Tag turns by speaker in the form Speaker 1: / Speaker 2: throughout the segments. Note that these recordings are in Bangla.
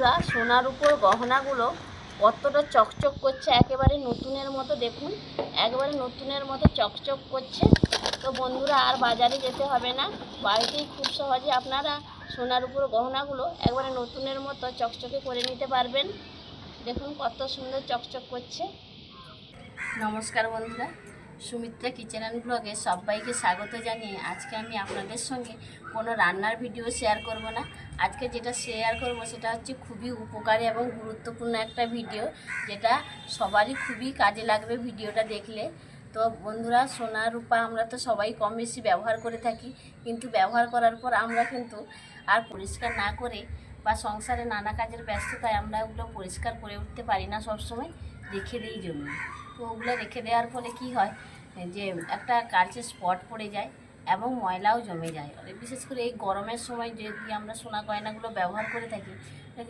Speaker 1: বন্ধুরা, সোনার উপর গহনাগুলো কতটা চকচক করছে, একেবারে নতুনের মতো দেখুন, একেবারে নতুনের মতো চকচক করছে। তো বন্ধুরা, আর বাজারে যেতে হবে না, বাড়িতেই খুব সহজে আপনারা সোনার উপর গহনাগুলো একবারে নতুনের মতো চকচকে করে নিতে পারবেন। দেখুন কত সুন্দর চকচক করছে। নমস্কার বন্ধুরা, সুমিত্রা কিচেন অ্যান্ড ব্লগে সবাইকে স্বাগত জানিয়ে আজকে আমি আপনাদের সঙ্গে কোনো রান্নার ভিডিও শেয়ার করব না। আজকে যেটা শেয়ার করব সেটা হচ্ছে খুবই উপকারী এবং গুরুত্বপূর্ণ একটা ভিডিও যেটা সবারই খুবই কাজে লাগবে ভিডিওটা দেখলে। তো বন্ধুরা, সোনা, রূপা, আমরা তো সবাই কম বেশি ব্যবহার করে থাকি, কিন্তু ব্যবহার করার পর আমরা কিন্তু আর পরিষ্কার না করে বা সংসারে নানা কাজের ব্যস্ততায় আমরা ওগুলো পরিষ্কার করে উঠতে পারি না সবসময় রেখে দিই জন্য তো ওগুলো রেখে দেওয়ার ফলে কি হয়, যে একটা কালচে স্পট পড়ে যায় এবং ময়লাও জমে যায়। বিশেষ করে এই গরমের সময় যদি আমরা সোনা গয়নাগুলো ব্যবহার করে থাকি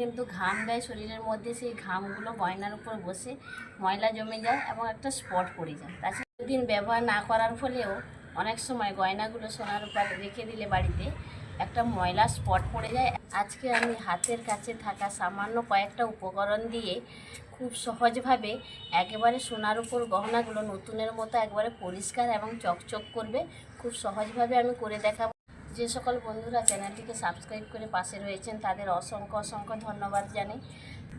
Speaker 1: কিন্তু ঘাম দেয় শরীরের মধ্যে, সেই ঘামগুলো গয়নার উপর বসে ময়লা জমে যায় এবং একটা স্পট পড়ে যায়। তাছাড়া দিন ব্যবহার না করার ফলেও অনেক সময় গয়নাগুলো সোনার উপর রেখে দিলে বাড়িতে একটা ময়লা স্পট পড়ে যায়। আজকে আমি হাতের কাছে থাকা সামান্য কয়েকটা উপকরণ দিয়ে খুব সহজভাবে একেবারে সোনার উপর গহনাগুলো নতুনের মতো একবারে পরিষ্কার এবং চকচক করবে। খুব সহজভাবে আমি করে দেখাবো। যে সকল বন্ধুরা চ্যানেলটিকে সাবস্ক্রাইব করে পাশে রয়েছেন, তাদের অসংখ্য অসংখ্য ধন্যবাদ জানাই।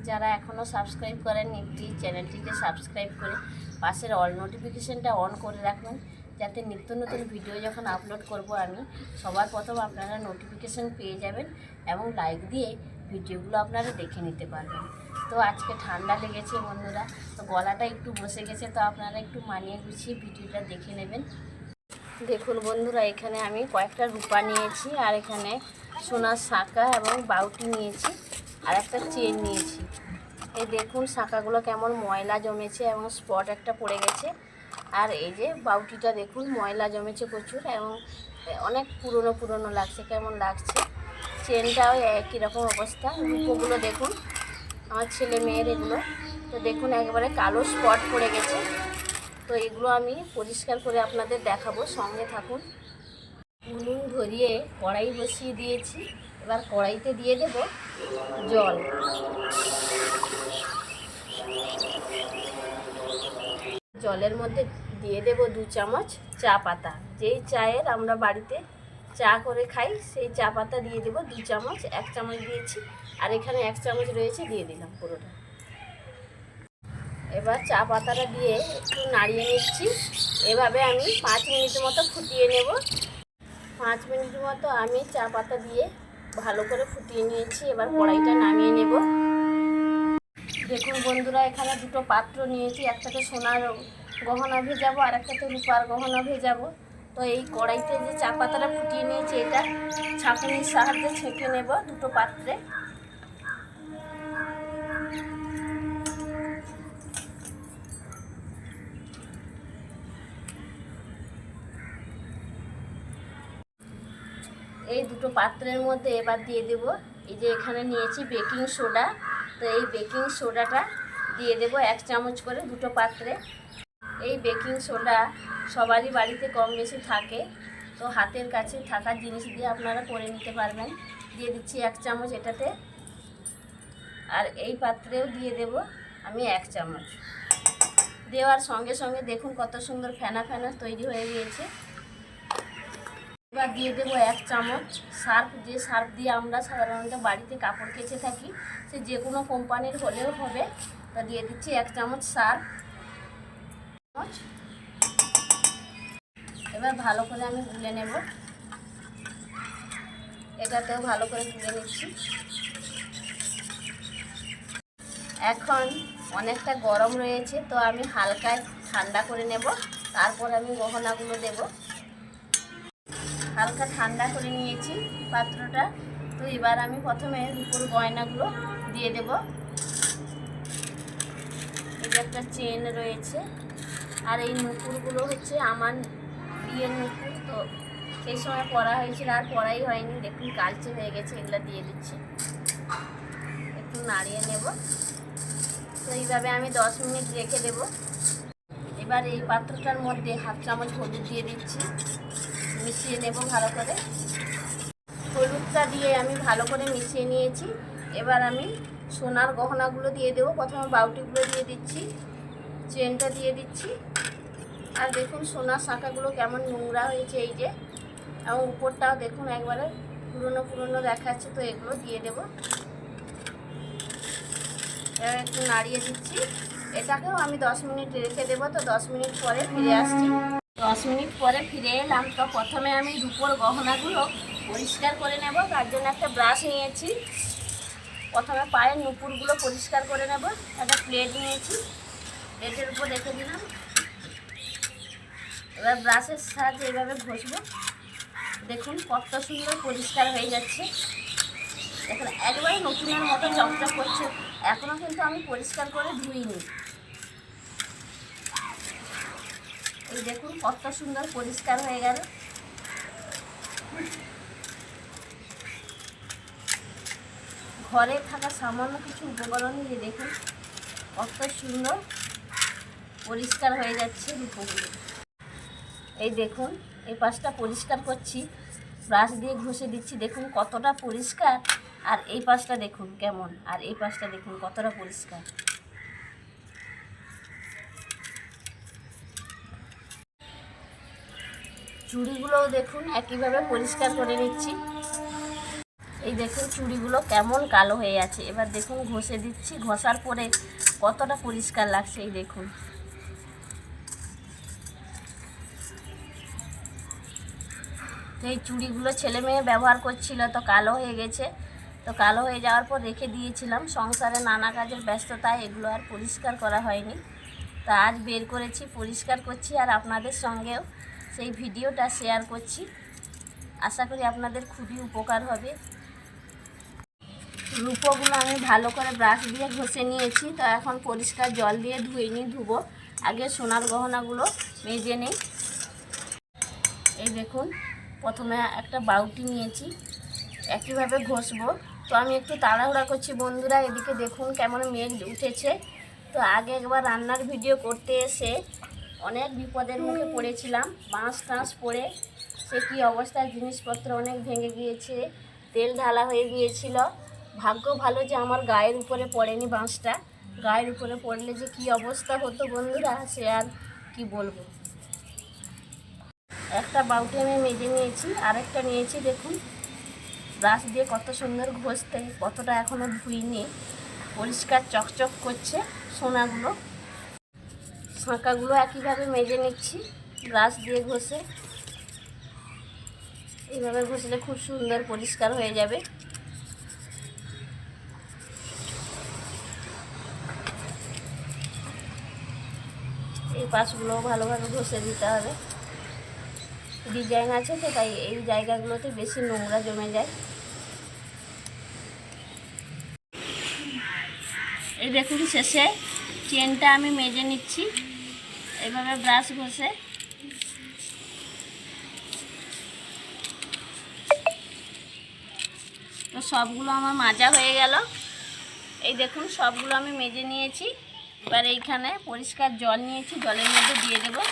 Speaker 1: যারা এখনও সাবস্ক্রাইব করেননি প্লিজ চ্যানেলটিকে সাবস্ক্রাইব করে পাশের অল নোটিফিকেশনটা অন করে রাখবেন যাতে নিত্য নতুন ভিডিও যখন আপলোড করব আমি, সবার প্রথম আপনারা নোটিফিকেশন পেয়ে যাবেন এবং লাইক দিয়ে ভিডিওগুলো আপনারা দেখে নিতে পারবেন। তো আজকে ঠান্ডা লেগেছে বন্ধুরা, তো গলাটা একটু বসে গেছে, তো আপনারা একটু মানিয়ে গুছিয়ে ভিডিওটা দেখে নেবেন। দেখুন বন্ধুরা, এখানে আমি কয়েকটা রূপা নিয়েছি, আর এখানে সোনার শাঁকা এবং বাউটি নিয়েছি, আর একটা চেন নিয়েছি। এই দেখুন শাঁকাগুলো কেমন ময়লা জমেছে এবং স্পট একটা পড়ে গেছে। আর এই যে বাউটিটা দেখুন, ময়লা জমেছে প্রচুর এবং অনেক পুরনো পুরনো লাগছে, কেমন লাগছে। চেনটাও একই রকম অবস্থা, রূপোগুলো দেখুন, আমার ছেলে মেয়ের এগুলো। তো দেখুন, একেবারে কালো স্পট পড়ে গেছে। তো এগুলো আমি পরিষ্কার করে আপনাদের দেখাবো, সঙ্গে থাকুন। উনুন ধরিয়ে কড়াই বসিয়ে দিয়েছি, এবার কড়াইতে দিয়ে দেব জল। জলের মধ্যে দিয়ে দেব দু চামচ চা পাতা। যেই চায়ের আমরা বাড়িতে চা করে খাই, সেই চা পাতা দিয়ে দেব দু চামচ, এক চামচ দিয়েছি আর এখানে এক চামচ রয়েছে, দিয়ে দিলাম পুরোটা। এবার চা পাতাটা দিয়ে একটু নাড়িয়ে নিচ্ছি। এভাবে আমি পাঁচ মিনিট মতো ফুটিয়ে নেব। পাঁচ মিনিট মতো আমি চা পাতা দিয়ে ভালো করে ফুটিয়ে নিয়েছি। এবার কড়াইটা নামিয়ে নেব। দেখুন বন্ধুরা, এখানে দুটো পাত্র নিয়েছি, একটাতে সোনার গহনা ভেজাবো আর একটাতে রূপার গহনা ভেজাবো। তো এই কড়াইতে যে চা পাতাটা ফুটিয়ে নিয়েছি, এটা ছাঁকুনির সাহায্যে ছেঁকে নেব দুটো পাত্রে। এই দুটো পাত্রের মধ্যে এবার দিয়ে দেব। এই যে এখানে নিয়েছি বেকিং সোডা। তো এই বেকিং সোডাটা দিয়ে দেব এক চামচ করে দুটো পাত্রে। এই বেকিং সোডা সবারই বাড়িতে কম বেশি থাকে, তো হাতের কাছে থাকা জিনিস দিয়ে আপনারা করে নিতে পারবেন। দিয়ে দিচ্ছি এক চামচ এটাতে। আর এই পাত্রেও দিয়ে দেব আমি এক চামচ। দেওয়ার সঙ্গে সঙ্গে দেখুন কত সুন্দর ফেনা ফেনা তৈরি হয়ে গিয়েছে। এবার দিয়ে দেবো এক চামচ সার্ফ। যে সার্ফ দিয়ে আমরা সাধারণত বাড়িতে কাপড় কেচে থাকি, সে যে কোনো কোম্পানির হলেও হবে। তা দিয়ে দিচ্ছি এক চামচ সার্ফ। চামচ এবার ভালো করে আমি গুলে নেব। এটাতেও ভালো করে গুলে নিচ্ছি। এখন অনেকটা গরম রয়েছে, তো আমি হালকা ঠান্ডা করে নেব। তারপর আমি গহনাগুলো দেবো। হালকা ঠান্ডা করে নিয়েছি পাত্রটা। তো এবার আমি প্রথমে রুপোর গয়নাগুলো দিয়ে দেব। যে একটা চেন রয়েছে। আর এই নুপুরগুলো হচ্ছে আমার বিয়ের নুপুর। তো সেই সময় পরা হয়েছিল, আর পরাই হয়নি। দেখুন, কালচে হয়ে গেছে, এগুলো দিয়ে দিচ্ছি। একটু নাড়িয়ে নেব। তো এইভাবে আমি দশ মিনিট রেখে দেব। এবার এই পাত্রটার মধ্যে হাফ চামচ হলুদ দিয়ে দিচ্ছি। মিশিয়ে নেব ভালো করে। হলুদটা দিয়ে আমি ভালো করে মিশিয়ে নিয়েছি। এবার আমি সোনার গহনাগুলো দিয়ে দেবো। প্রথমে বাউটিগুলো দিয়ে দিচ্ছি, চেনটা দিয়ে দিচ্ছি। আর দেখুন সোনার শাঁখাগুলো কেমন নোংরা হয়েছে এই যে। এবং উপরটাও দেখুন একবারে পুরনো পুরনো দেখাচ্ছে, তো এগুলো দিয়ে দেবো। এবার একটু নাড়িয়ে দিচ্ছি। এটাকেও আমি দশ মিনিট রেখে দেবো, তো দশ মিনিট পরে ফিরে আসছি। দশ মিনিট পরে ফিরে এলাম, তো প্রথমে আমি রুপোর গহনাগুলো পরিষ্কার করে নেব, তার জন্য একটা ব্রাশ নিয়েছি। প্রথমে পায়ের নুপুরগুলো পরিষ্কার করে নেব, একটা প্লেট নিয়েছি। প্লেটের উপর রেখে দিলাম। এবার ব্রাশের সাহায্যে এইভাবে ঘষবো। দেখুন কত সুন্দর পরিষ্কার হয়ে যাচ্ছে। দেখুন একবারে নতুনের মতো চকচক করছে। এখনও কিন্তু আমি পরিষ্কার করে ধুইনি। এই দেখুন কত সুন্দর, পরিষ্কার হয়ে গেল। ঘরে থাকা সামান্য কিছু উপকরণ দিয়ে দেখুন কত সুন্দর, পরিষ্কার হয়ে যাচ্ছে রূপগুলো। এই দেখুন, এই পাশটা পরিষ্কার করছি, ব্রাশ দিয়ে ঘষে দিচ্ছি, দেখুন কতটা পরিষ্কার, আর এই পাশটা দেখুন কেমন, আর এই পাশটা দেখুন কতটা পরিষ্কার। চুড়িগুলোও দেখুন, একইভাবে পরিষ্কার করে নিচ্ছি। এই দেখুন চুড়িগুলো কেমন কালো হয়ে আছে। এবার দেখুন ঘষে দিচ্ছি। ঘষার পরে কতটা পরিষ্কার লাগছে এই দেখুন। তো এই চুড়িগুলো ছেলে মেয়ে ব্যবহার করছিল, তো কালো হয়ে গেছে। তো কালো হয়ে যাওয়ার পর রেখে দিয়েছিলাম। সংসারে নানা কাজের ব্যস্ততায় এগুলো আর পরিষ্কার করা হয়নি। তা আজ বের করেছি, পরিষ্কার করছি আর আপনাদের সঙ্গেও সেই ভিডিওটা শেয়ার করছি। আশা করি আপনাদের খুবই উপকার হবে। রূপোগুলো আমি ভালো করে ব্রাশ দিয়ে ঘষে নিয়েছি। তো এখন পরিষ্কার জল দিয়ে ধুয়ে নিই ধুবো। আগে সোনার গহনাগুলো মেজে নিই। এই দেখুন, প্রথমে একটা বাউটি নিয়েছি। একইভাবে ঘষবো। তো আমি একটু তাড়াহুড়া করছি বন্ধুরা, এদিকে দেখুন কেমন মেঘ উঠেছে। তো আগে একবার রান্নার ভিডিও করতে এসে অনেক বিপদের মুখে পড়েছিলাম, বাঁশ টাঁশ পড়ে। সে কী অবস্থায় জিনিসপত্র অনেক ভেঙে গিয়েছে, তেল ঢালা হয়ে গিয়েছিল। ভাগ্য ভালো যে আমার গায়ের উপরে পড়েনি বাঁশটা। গায়ের উপরে পড়লে যে কী অবস্থা হতো বন্ধুরা, সে আর কি বলব। একটা বাউটি আমি মেজে নিয়েছি, আরেকটা নিয়েছি, দেখুন। ব্রাশ দিয়ে কত সুন্দর ঘষতে, কতটা এখনও ধুইনি। পরিষ্কার চকচক করছে সোনাগুলো। শাঁকাগুলো একইভাবে মেজে নিচ্ছি। ব্রাশ দিয়ে ঘষে। এইভাবে ঘষলে খুব সুন্দর পরিষ্কার হয়ে যাবে। এই পাশগুলো ভালোভাবে ঘষে দিতে হবে। ডিজাইন আছে তো, তাই এই জায়গাগুলোতে বেশি নোংরা জমে যায়। এই দেখুন, শেষে চেনটা আমি মেজে নিচ্ছি। এইভাবে ব্রাশ ঘষে। তো সবগুলো আমার মাজা হয়ে গেল। এই দেখুন সবগুলো আমি মেজে নিয়েছি। এবার এইখানে পরিষ্কার জল নিয়েছি জলের মধ্যে দিয়ে দেবো।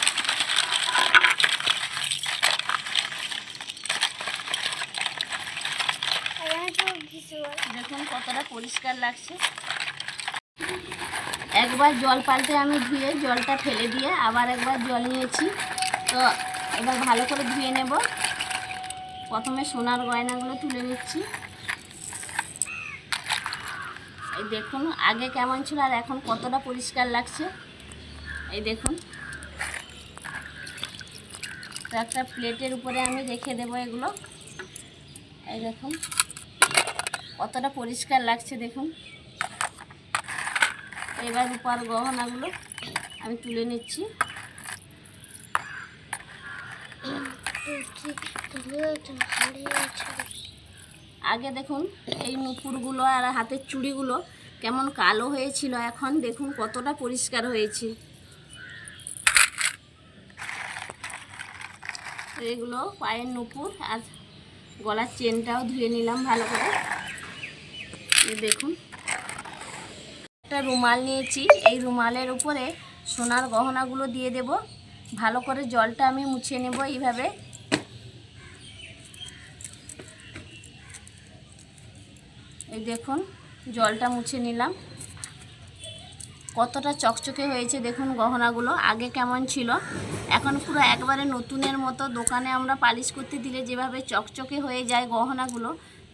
Speaker 1: দেখুন কতটা পরিষ্কার লাগছে। একবার জল পাল্টে আমি ধুয়ে জলটা ফেলে দিয়ে আবার একবার জল নিয়েছি। তো এবার ভালো করে ধুয়ে নেব। প্রথমে সোনার গয়নাগুলো তুলে নিচ্ছি। এই দেখুন, আগে কেমন ছিল আর এখন কতটা পরিষ্কার লাগছে। এই দেখুন। তো একটা প্লেটের উপরে আমি রেখে দেবো এগুলো। এই দেখুন, কতটা পরিষ্কার লাগছে দেখুন। এবার রূপার গহনাগুলো আমি তুলে নিচ্ছি। আগে দেখুন, এই নুপুরগুলো আর হাতের চুড়িগুলো কেমন কালো হয়েছিল, এখন দেখুন কতটা পরিষ্কার হয়েছে। এগুলো পায়ের নুপুর আর গলার চেনটাও ধুয়ে নিলাম ভালো করে। দেখুন। একটা রুমাল নিয়েছি। এই রুমালের উপরে সোনার গহনাগুলো দিয়ে দেব। ভালো করে জলটা আমি মুছে নেব এইভাবে। এই দেখুন, জলটা মুছে নিলাম। কতটা চকচকে হয়েছে দেখুন গহনাগুলো। আগে কেমন ছিল? এখন পুরো একবারে নতুনের মতো। দোকানে আমরা পালিশ করতে দিলে যেভাবে চকচকে হয়ে যায় গহনাগুলো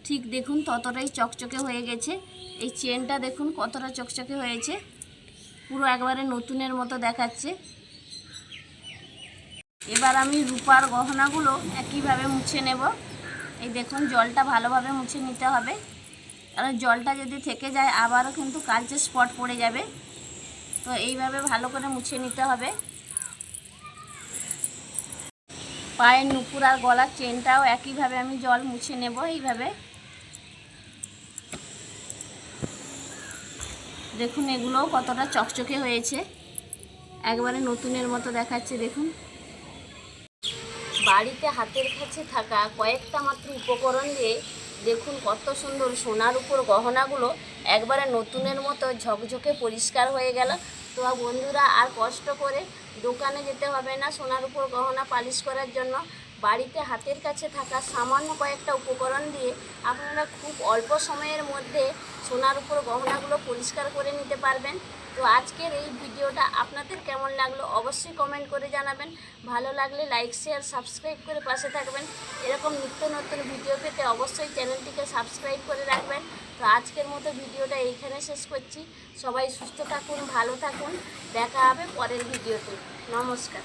Speaker 1: ঠিক দেখুন, ততটাই চকচকে হয়ে গেছে। এই চেনটা দেখুন, কতটা চকচকে হয়েছে। পুরো একবারে নতুনের মতো দেখাচ্ছে। এবার আমি রূপার গহনাগুলো একইভাবে মুছে নেব। এই দেখুন, জলটা ভালোভাবে মুছে নিতে হবে। কারণ জলটা যদি থেকে যায়, আবারও কিন্তু কালচে স্পট পড়ে যাবে। তো এইভাবে ভালো করে মুছে নিতে হবে। পায়ের নুপুর আর গলার চেনটাও একইভাবে আমি জল মুছে নেব এইভাবে। দেখুন এগুলোও কতটা চকচকে হয়েছে। একবারে নতুনের মতো দেখাচ্ছে, দেখুন। বাড়িতে হাতের কাছে থাকা কয়েকটা মাত্র উপকরণ দিয়ে দেখুন কত সুন্দর সোনার উপর গহনাগুলো একবারে নতুনের মতো ঝকঝকে পরিষ্কার হয়ে গেল। তো বন্ধুরা, আর কষ্ট করে দোকানে যেতে হবে না সোনার উপর গহনা পালিশ করার জন্য। বাড়িতে হাতের কাছে থাকা সামান্য কয়েকটা উপকরণ দিয়ে আপনারা খুব অল্প সময়ের মধ্যে সোনার উপর গহনাগুলো পরিষ্কার করে নিতে পারবেন। তো আজকের এই ভিডিওটা আপনাদের কেমন লাগল অবশ্যই কমেন্ট করে জানাবেন। ভালো লাগলে লাইক, শেয়ার, সাবস্ক্রাইব করে পাশে থাকবেন। এরকম নিত্য নতুন ভিডিও পেতে অবশ্যই চ্যানেলটিকে সাবস্ক্রাইব করে রাখবেন। তো আজকের মতো ভিডিওটা এইখানে শেষ করছি। সবাই সুস্থ থাকুন, ভালো থাকুন। দেখা হবে পরের ভিডিওতে। নমস্কার।